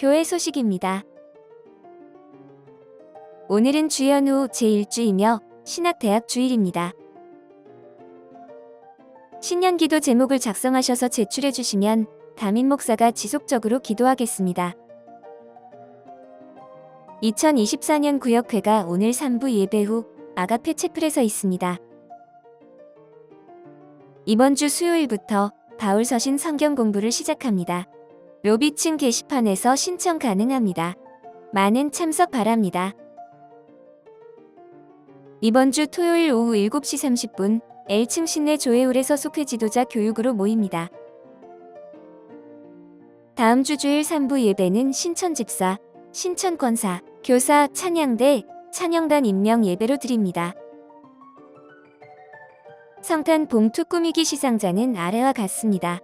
교회 소식입니다. 오늘은 주연 후 제1주이며 신학대학 주일입니다. 신년기도 제목을 작성하셔서 제출해 주시면 담임 목사가 지속적으로 기도하겠습니다. 2024년 구역회가 오늘 3부 예배 후 아가페 채플에서 있습니다. 이번 주 수요일부터 바울 서신 성경 공부를 시작합니다. 로비층 게시판에서 신청 가능합니다. 많은 참석 바랍니다. 이번 주 토요일 오후 7시 30분 L층 신내 조회홀에서 속회 지도자 교육으로 모입니다. 다음 주 주일 3부 예배는 신천 집사, 신천 권사, 교사, 찬양대, 찬영단 임명 예배로 드립니다. 성탄 봉투 꾸미기 시상자는 아래와 같습니다.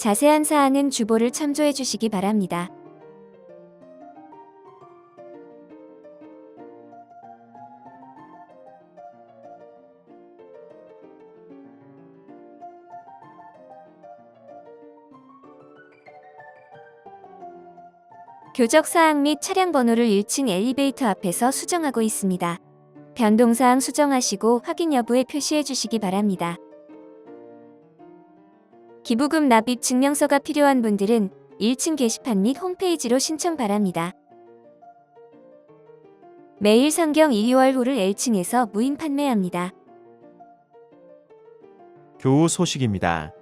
자세한 사항은 주보를 참조해 주시기 바랍니다. 교적 사항 및 차량 번호를 1층 엘리베이터 앞에서 수정하고 있습니다. 변동사항 수정하시고 확인 여부에 표시해 주시기 바랍니다. 기부금 납입 증명서가 필요한 분들은 1층 게시판 및 홈페이지로 신청 바랍니다. 매일 성경 2월 호를 L층에서 무인 판매합니다. 교우 소식입니다.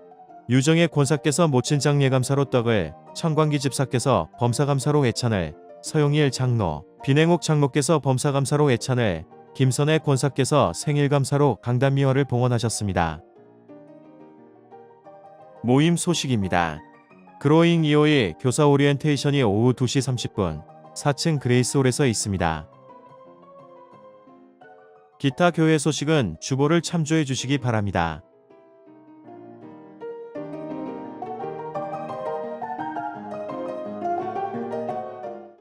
유정의 권사께서 모친장 예감사로 떡을, 청광기 집사께서 범사감사로 애찬을, 서용일 장로, 비냉옥 장로께서 범사감사로 애찬을, 김선의 권사께서 생일감사로 강단미화를 봉헌하셨습니다. 모임 소식입니다. 그로잉 2호의 교사 오리엔테이션이 오후 2시 30분 4층 그레이스홀에서 있습니다. 기타 교회 소식은 주보를 참조해 주시기 바랍니다.